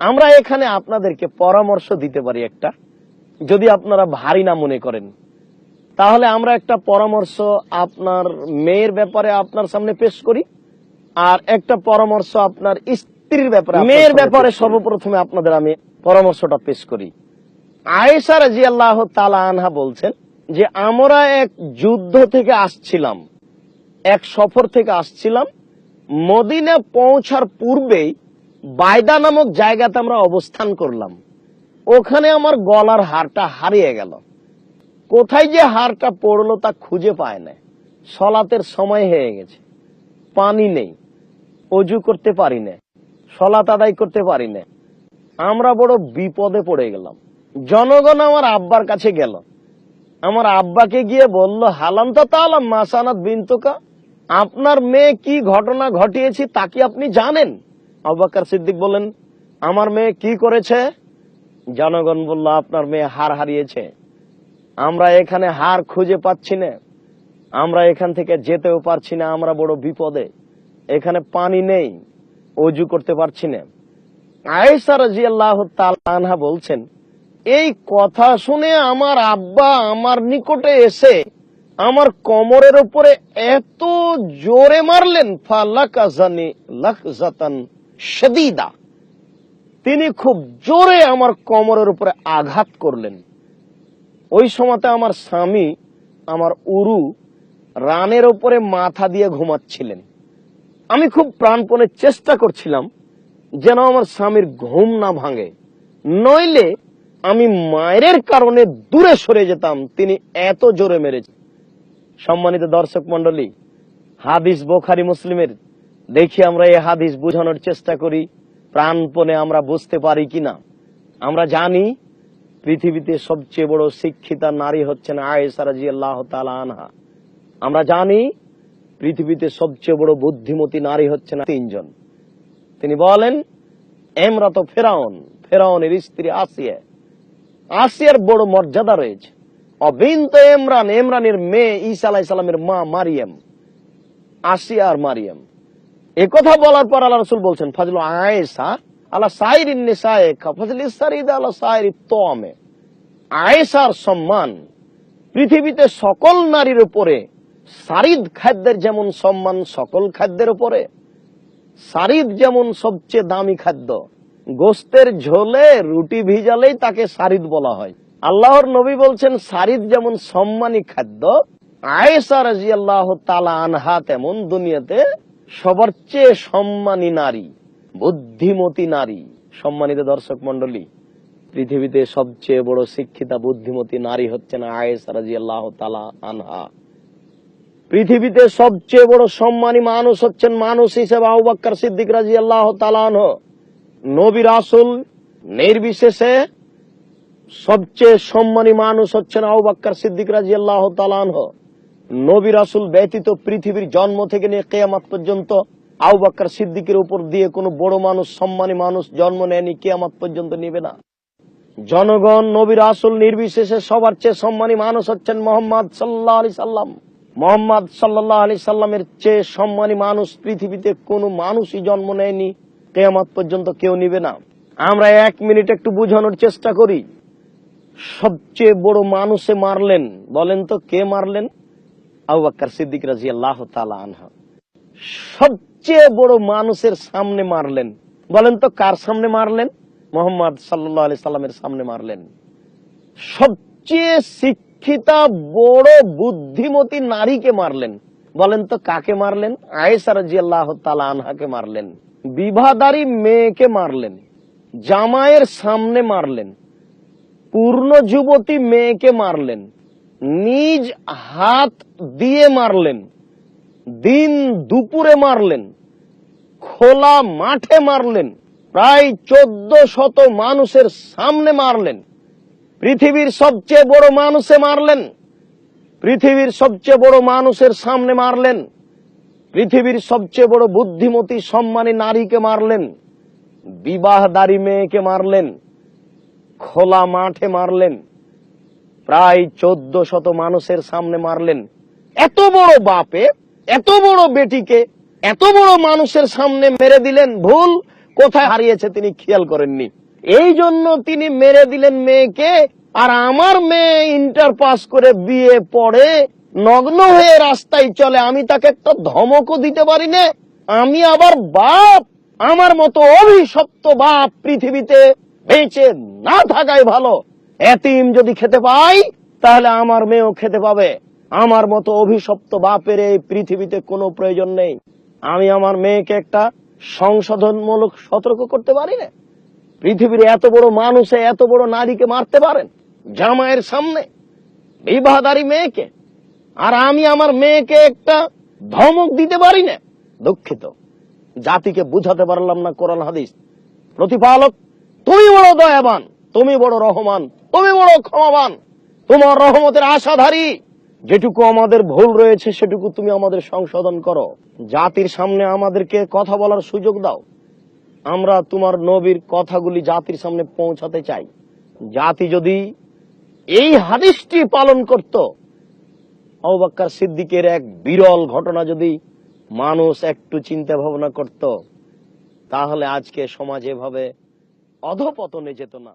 আমরা এখানে আপনাদেরকে পরামর্শ দিতে পারি একটা যদি আপনারা ভারী না মনে করেন। তাহলে আমরা একটা পরামর্শ আপনার মেয়ের ব্যাপারে আপনার সামনে পেশ করি আর একটা পরামর্শ আপনার স্ত্রীর ব্যাপারে মেয়ের ব্যাপারে সর্বপ্রথমে আপনাদের আমি পরামর্শটা পেশ করি। আয়েশা রাজি আল্লাহ তালা আনহা বলছেন যে আমরা এক যুদ্ধ থেকে আসছিলাম এক সফর থেকে আসছিলাম। মদিনা পৌঁছার পূর্বেই বাইদা নামক জায়গাতে আমরা অবস্থান করলাম। ওখানে আমার গলার হারটা হারিয়ে গেল। কোথায় যে হারটা পড়ল তা খুঁজে পায় না। সলাতের সময় হয়ে গেছে। পানি নেই। অজু করতে পারি না। সলাত আদায় করতে পারি না। আমরা বড় বিপদে পড়ে গেলাম। জনগণ আমার আব্বার কাছে গেল। আমার আব্বাকে গিয়ে বলল, হালাম তো তালাম মাসানাত বিনতুকা। আপনার মেয়ে কি ঘটনা ঘটিয়েছি তা কি আপনি জানেন? আব্বাকার সিদ্দিক বলেন আমার মেয়ে কি করেছে? জনগণ বলল, আপনার মেয়ে হার হারিয়েছে। আমরা এখানে হার খুঁজে পাচ্ছি না। আমরা এখান থেকে যেতেও পারছি না, আমরা বড় বিপদে। এখানে পানি নেই, অজু করতে পারছি না। আয়েশা রাজিয়াল্লাহ আনহা বলছেন, এই কথা শুনে আমার আব্বা আমার নিকটে এসে আমার কোমরের উপরে এত জোরে মারলেন ফালাকাজানি লাকজাতান শাদীদা। তিনি খুব জোরে আমার কোমরের উপরে আঘাত করলেন। ওই সময়তে আমার স্বামী আমার উরু রানের উপরে মাথা দিয়ে ঘুমাচ্ছিলেন। আমি খুব প্রাণপণে চেষ্টা করছিলাম যেন আমার স্বামীর ঘুম না ভাঙে। নইলে আমি মায়ের কারণে দূরে সরে যেতাম, তিনি এত জোরে মেরেছেন সম্মানিত দর্শক মন্ডলী হাদিস বোখারি মুসলিমের দেখি আমরা এই হাদিস বোঝানোর চেষ্টা করি, প্রাণপণে আমরা বুঝতে পারি কিনা। আমরা জানি পৃথিবীতে সবচেয়ে বড় শিক্ষিতা নারী হচ্ছেন আয়েশা রাদিয়াল্লাহু তাআলা আনহা। আমরা জানি পৃথিবীতে সবচেয়ে বড় বুদ্ধিমতী নারী হচ্ছেন তিনজন। তিনি বলেন, এমরা তো ফেরাউন, ফেরাউনের স্ত্রী আসিয়া, আসিয়ার বড় মর্যাদা রয়েছে। অবিন্ত এমরান, এমরানের মেয়ে ঈসা আলাহ সালামের মা মারিয়াম, আসিয়া আর মারিয়াম। একথা বলার পর আল্লাহ রসুল বলছেন, ফাজল আয়েসা আল্লাহ সাইর আল্লাহ সাইর তোয়ামে আয়েসার সম্মান পৃথিবীতে সকল নারীর উপরে, সারিদ খাদ্যের যেমন সম্মান সকল খাদ্যের উপরে, সারিদ যেমন সবচেয়ে দামি খাদ্য, গোস্তের ঝোলে রুটি ভিজালেই তাকে সারিদ বলা হয়। আল্লাহর নবী বলছেন, সারিদ যেমন সম্মানী খাদ্য আয়েসা রাজি আল্লাহ তালা আনহা তেমন দুনিয়াতে সবার চেয়ে সম্মানী নারী, বুদ্ধিমতী নারী, সম্মানিত দর্শক মন্ডলী পৃথিবীতে সবচেয়ে বড় শিক্ষিতা, বুদ্ধিমতী নারী হচ্ছেন আয়েসা রাজি আল্লাহ তালা আনহা। পৃথিবীতে সবচেয়ে বড় সম্মানী মানুষ হচ্ছেন মানুষ হিসেবে আউবাক্কর সিদ্দিক রাজি আল্লাহ তালান নবী রাসুল নির্বিশেষে সবচেয়ে সম্মানী মানুষ হচ্ছেন আউবাক্কর সিদ্দিক রাজি আল্লাহ তালান নবী রাসুল ব্যতীত পৃথিবীর জন্ম থেকে নিয়ে কেয়ামাত পর্যন্ত আউবাক্কর সিদ্দিকের উপর দিয়ে কোনো বড় মানুষ, সম্মানী মানুষ জন্ম নেয়নি, কেয়ামাত পর্যন্ত নিবে না। জনগণ, নবী রাসুল নির্বিশেষে সবার চেয়ে সম্মানী মানুষ হচ্ছেন মোহাম্মদ সাল্লাহ আলি সাল্লাম। মোহাম্মদ সাল্লাহ আলি সাল্লামের চেয়ে সম্মানী মানুষ পৃথিবীতে কোনো মানুষই জন্ম নেয়নি, কেয়ামত পর্যন্ত কেউ নিবে না। আমরা এক মিনিট একটু বুঝানোর চেষ্টা করি, সবচেয়ে বড় মানুষে মারলেন, বলেন তো কে মারলেন? আবু সিদ্দিক রাজি আল্লাহ আনহা। সবচেয়ে বড় মানুষের সামনে মারলেন। বলেন তো কার সামনে মারলেন? মোহাম্মদ সাল্লাহ আলি সাল্লামের সামনে মারলেন। সবচেয়ে শিক্ষিতা বড় বুদ্ধিমতী নারীকে মারলেন। বলেন তো কাকে মারলেন? আয়েসা রাজি আল্লাহ আনহাকে মারলেন। বিবাহদারী মেয়েকে মারলেন। জামাইয়ের সামনে মারলেন। পূর্ণ যুবতী মেয়েকে মারলেন। নিজ হাত দিয়ে মারলেন, দিন দুপুরে মারলেন, খোলা মাঠে মারলেন, প্রায় চোদ্দ শত মানুষের সামনে মারলেন, পৃথিবীর সবচেয়ে বড় মানুষে মারলেন, পৃথিবীর সবচেয়ে বড় মানুষের সামনে মারলেন, পৃথিবীর সবচেয়ে বড় বুদ্ধিমতী, সম্মানী নারীকে মারলেন, বিবাহদারী মেয়েকে মারলেন, খোলা মাঠে মারলেন প্রায় চোদ্দ শত মানুষের সামনে মারলেন। এত বড় বাপে, এত বড় বেটিকে, এত বড় মানুষের সামনে মেরে দিলেন। ভুল, কোথায় হারিয়েছে তিনি খেয়াল করেননি। এই জন্য তিনি মেরে দিলেন মেয়েকে, আর আমার মেয়ে ইন্টার পাস করে বিয়ে পড়ে নগ্ন হয়ে রাস্তায় চলে। আমি তাকে একটা ধমকও দিতে পারি না। আমি আবার বাপ, আমার মতো অভিশপ্ত বাপ পৃথিবীতে বেঁচে না থাকাই ভালো। এতিম যদি খেতে পাই, তাহলে আমার মেয়েও খেতে পাবে। আমার মতো অভিশপ্ত বাপের এই পৃথিবীতে কোনো প্রয়োজন নেই। আমি আমার মেয়েকে একটা সংশোধনমূলক সতর্ক করতে পারি না। পৃথিবীর এত বড় মানুষে এত বড় নারীকে মারতে পারেন জামাইয়ের সামনে বিবাহদারী মেয়েকে। আর আমি আমার মেয়েকে একটা ধমক দিতে পারি না। দুঃখিত। জাতিকে বুঝাতে পারলাম না কোরআন হাদিস। প্রতিপালক তুমি বড় দয়াবান। তুমি বড় রহমান, তুমি বড় ক্ষমাবান, তোমার রহমতের আশাধারী। যেটুকু আমাদের ভুল রয়েছে, সেটুকু তুমি আমাদের সংশোধন করো। জাতির সামনে আমাদেরকে কথা বলার সুযোগ দাও। আমরা তোমার নবীর কথাগুলি জাতির সামনে পৌঁছাতে চাই। জাতি যদি এই হাদিসটি পালন করত অবাক্কার সিদ্দিকের এক বিরল ঘটনা যদি মানুষ একটু চিন্তা ভাবনা করত, তাহলে আজকে সমাজ এভাবে অধপতনে যেত না।